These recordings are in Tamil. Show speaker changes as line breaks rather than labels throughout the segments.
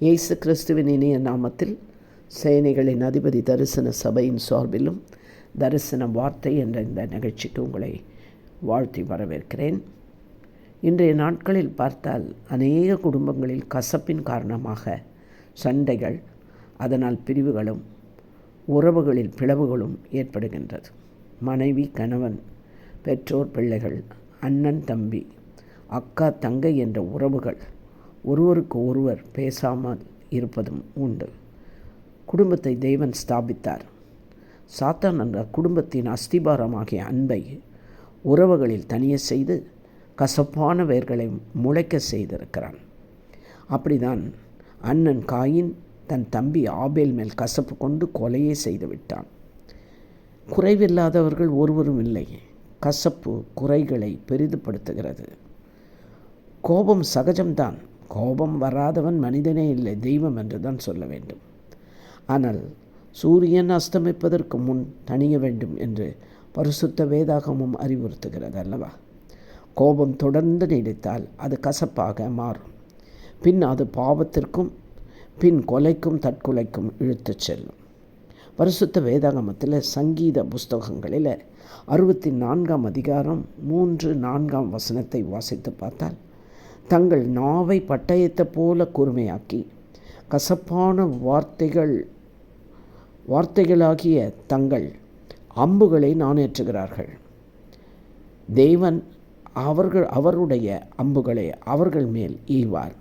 இயேசு கிறிஸ்துவின் இனிய நாமத்தில் சேனைகளின் அதிபதி தரிசன சபையின் சார்பிலும் தரிசன வார்த்தை என்ற இந்த நிகழ்ச்சிக்கு உங்களை வாழ்த்தி வரவேற்கிறேன். இன்றைய நாட்களில் பார்த்தால் அநேக குடும்பங்களில் கசப்பின் காரணமாக சண்டைகள் அதனால் பிரிவுகளும் உறவுகளில் பிளவுகளும் ஏற்படுகின்றது. மனைவி கணவன் பெற்றோர் பிள்ளைகள் அண்ணன் தம்பி அக்கா தங்கை என்ற உறவுகள் ஒருவருக்கு ஒருவர் பேசாமல் இருப்பதும் உண்டு. குடும்பத்தை தெய்வன் ஸ்தாபித்தார். சாத்தான் என்ற குடும்பத்தின் அஸ்திபாரமாகிய அன்பை உறவுகளில் தனிய செய்து கசப்பான வேர்களை முளைக்க செய்திருக்கிறான். அப்படிதான் அண்ணன் காயின் தன் தம்பி ஆபேல் மேல் கசப்பு கொண்டு கொலையே செய்து விட்டான் குறைவில்லாதவர்கள் ஒருவரும் இல்லை. கசப்பு குறைகளை பெரிதுபடுத்துகிறது. கோபம் சகஜம்தான். கோபம் வராதவன் மனிதனே இல்லை தெய்வம் என்று தான் சொல்ல வேண்டும். ஆனால் சூரியன் அஸ்தமிப்பதற்கு முன் தணிய வேண்டும் என்று பரிசுத்த வேதாகமும் அறிவுறுத்துகிறது அல்லவா? கோபம் தொடர்ந்து நீடித்தால் அது கசப்பாக மாறும். பின் அது பாவத்திற்கும் பின் கொலைக்கும் தற்கொலைக்கும் இழுத்துச் செல்லும். பரிசுத்த வேதாகமத்தில் சங்கீத புஸ்தகங்களில் அறுபத்தி நான்காம் அதிகாரம் மூன்று நான்காம் வசனத்தை வாசித்து பார்த்தால் தங்கள் நாவை பட்டயத்தை போல கூர்மையாக்கி கசப்பான வார்த்தைகள் வார்த்தைகளாகிய தங்கள் அம்புகளை நாணேற்றுகிறார்கள். தேவன் அவர்கள் அவருடைய அம்புகளை அவர்கள் மேல் ஈவார்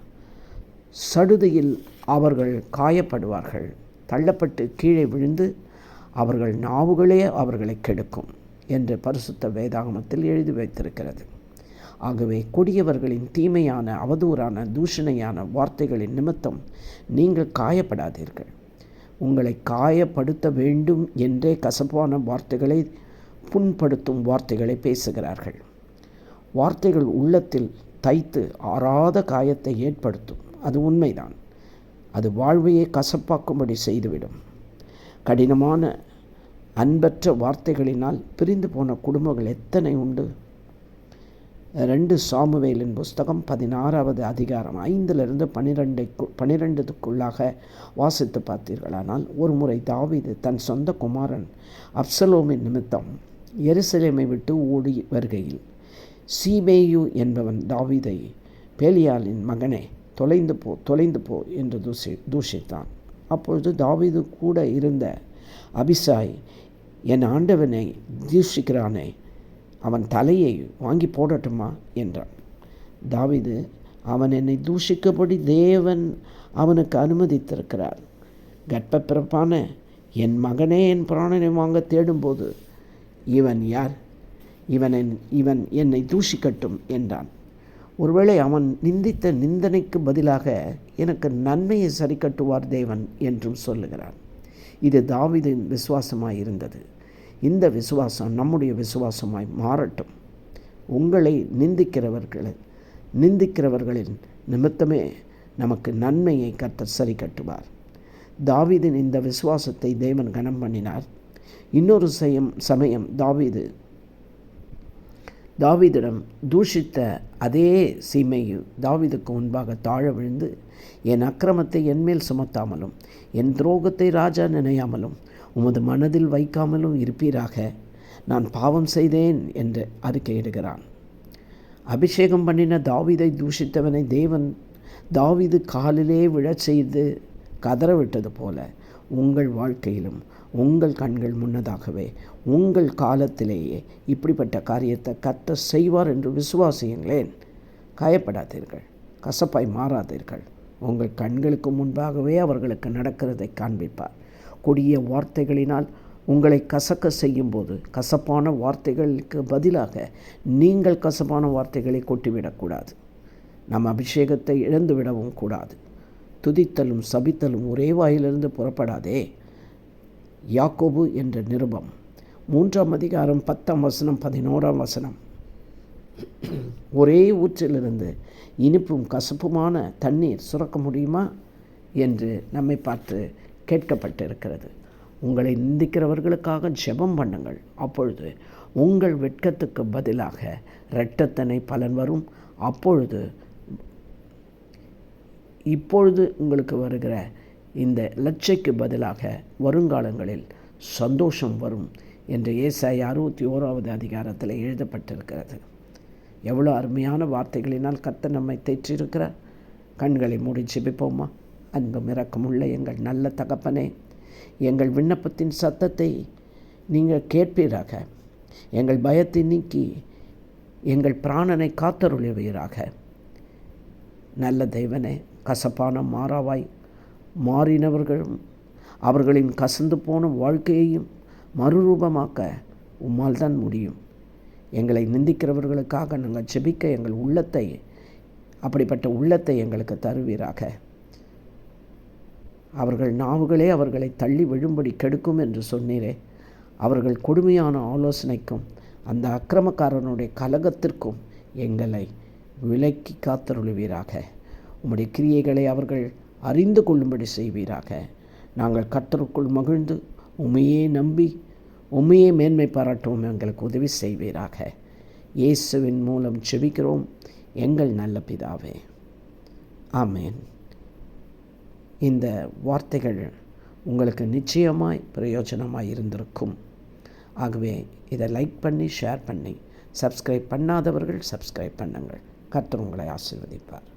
சடுதியில் அவர்கள் காயப்படுவார்கள். தள்ளப்பட்டு கீழே விழுந்து அவர்கள் நாவுகளே அவர்களை கெடுக்கும் என்று பரிசுத்த வேதாகமத்தில் எழுதி வைத்திருக்கிறது. ஆகவே கொடியவர்களின் தீமையான அவதூறான தூஷணையான வார்த்தைகளின் நிமித்தம் நீங்கள் காயப்படாதீர்கள். உங்களை காயப்படுத்த வேண்டும் என்றே கசப்பான வார்த்தைகளை புண்படுத்தும் வார்த்தைகளை பேசுகிறார்கள். வார்த்தைகள் உள்ளத்தில் தைத்து ஆறாத காயத்தை ஏற்படுத்தும். அது உண்மைதான். அது வாழ்வையே கசப்பாக்கும்படி செய்துவிடும். கடினமான அன்பற்ற வார்த்தைகளினால் பிரிந்து போன குடும்பங்கள் எத்தனை உண்டு? ரெண்டு சாமுவேலின் புஸ்தகம் பதினாறாவது அதிகாரம் ஐந்திலிருந்து பனிரெண்டை பனிரெண்டுக்குள்ளாக வாசித்து பார்த்தீர்களானால் ஒரு முறை தாவிது தன் சொந்த குமாரன் அப்சலோமின் நிமித்தம் எருசலேமை விட்டு ஓடி வருகையில் சீமேயு என்பவன் தாவிதை பேலியாலின் மகனே தொலைந்து போ தொலைந்து போ என்று தூசி தூஷித்தான். அப்பொழுது தாவிது கூட இருந்த அபிசாய் என் ஆண்டவனை தூஷிக்கிறானே அவன் தலையை வாங்கி போடட்டுமா? என்றான். தாவிது அவன் என்னை தூஷிக்கபடி தேவன் அவனுக்கு அனுமதித்திருக்கிறார். கர்ப்ப பிறப்பான என் மகனே என் பிராணனை வாங்க தேடும்போது இவன் யார்? இவன் இவன் என்னை தூஷிக்கட்டும் என்றான். ஒருவேளை அவன் நிந்தித்த நிந்தனைக்கு பதிலாக எனக்கு நன்மையை சரி கட்டுவார் தேவன் என்றும் சொல்லுகிறான். இது தாவிதின் விசுவாசமாக இருந்தது இந்த விசுவாசம் நம்முடைய விசுவாசமாய் மாறட்டும். உங்களை நிந்திக்கிறவர்களை நிந்திக்கிறவர்களின் நிமித்தமே நமக்கு நன்மையை கர்த்தர் சரி கட்டுவார். தாவிதின் இந்த விசுவாசத்தை தேவன் கனம் பண்ணினார். இன்னொரு சயம் சமயம் தாவிது தாவிதிடம் தூஷித்த அதே சீமையு தாவிதுக்கு முன்பாக தாழ விழுந்து என் அக்கிரமத்தை என்மேல் சுமத்தாமலும் என் துரோகத்தை ராஜா நினையாமலும் உமது மனதில் வைக்காமலும் இருப்பீராக. நான் பாவம் செய்தேன் என்று அறிக்கையிடுகிறான். அபிஷேகம் பண்ணின தாவிதை தூஷித்தவனை தேவன் தாவிது காலிலே விழச் செய்து கதறவிட்டது போல உங்கள் வாழ்க்கையிலும் உங்கள் கண்கள் முன்னதாகவே உங்கள் காலத்திலேயே இப்படிப்பட்ட காரியத்தை கத்த செய்வார் என்று விசுவாசியுங்களேன். காயப்படாதீர்கள் கசப்பாய் மாறாதீர்கள். உங்கள் கண்களுக்கு முன்பாகவே அவர்களுக்கு நடக்கிறதை காண்பிப்பார். கொடிய வார்த்தைகளினால் உங்களை கசக்க செய்யும்போது கசப்பான வார்த்தைகளுக்கு பதிலாக நீங்கள் கசப்பான வார்த்தைகளை கொட்டிவிடக்கூடாது. நம் அபிஷேகத்தை இழந்துவிடவும் கூடாது. துதித்தலும் சபித்தலும் ஒரே வாயிலிருந்து புறப்படாதே. யாக்கோபு என்ற நிருபம். மூன்றாம் அதிகாரம் பத்தாம் வசனம் பதினோராம் வசனம். ஒரே ஊற்றிலிருந்து இனிப்பும் கசப்புமான தண்ணீர் சுரக்க முடியுமா? என்று நம்மை பார்த்து கேட்கப்பட்டிருக்கிறது. உங்களை நிந்திக்கிறவர்களுக்காக ஜெபம் பண்ணுங்கள். அப்பொழுது உங்கள் வெட்கத்துக்கு பதிலாக இரட்டத்தனை பலன் வரும். அப்பொழுது இப்பொழுது உங்களுக்கு வருகிற இந்த லட்சைக்கு பதிலாக வருங்காலங்களில் சந்தோஷம் வரும் என்று ஏசாய் அறுபத்தி ஓராவது அதிகாரத்தில் எழுதப்பட்டிருக்கிறது. எவ்வளோ அருமையான வார்த்தைகளினால் கத்த நம்மை தேற்றிருக்கிறார் கண்களை மூடி ஜெபிப்போமா? அன்பும் இரக்கமுள்ள எங்கள் நல்ல தகப்பனே எங்கள் விண்ணப்பத்தின் சத்தத்தை நீங்கள் கேட்பீராக. எங்கள் பயத்தை நீக்கி எங்கள் பிராணனை காத்தருளிவீராக. நல்ல தெய்வனே கசப்பான மாறாவாய் மாறினவர்களும் அவர்களின் கசந்து போன வாழ்க்கையையும் மறுரூபமாக்க உம்மால் தான் முடியும். எங்களை நிந்திக்கிறவர்களுக்காக நாங்கள் செபிக்க எங்கள் உள்ளத்தை அப்படிப்பட்ட உள்ளத்தை எங்களுக்கு தருவீராக. அவர்கள் நாவுகளே அவர்களை தள்ளி விழும்படி கெடுக்கும் என்று சொன்னீரே. அவர்கள் கொடுமையான ஆலோசனைக்கும் அந்த அக்கிரமக்காரனுடைய கலகத்திற்கும் எங்களை விலக்கி காத்தருளுவீராக. உம்முடைய கிரியைகளை அவர்கள் அறிந்து கொள்ளும்படி செய்வீராக. நாங்கள் கத்தருக்குள் மகிழ்ந்து உமையே நம்பி உமையே மேன்மை பாராட்டவும் எங்களுக்கு உதவி செய்வீராக. இயேசுவின் மூலம் செபிக்கிறோம். எங்கள் நல்ல பிதாவே. ஆமேன். இந்த வார்த்தைகள் உங்களுக்கு நிச்சயமாய் பிரயோஜனமாக இருந்திருக்கும். ஆகவே இதை லைக் பண்ணி ஷேர் பண்ணி சப்ஸ்கிரைப் பண்ணாதவர்கள் சப்ஸ்கிரைப் பண்ணுங்கள். கர்த்தர் உங்களை ஆசீர்வதிப்பார்.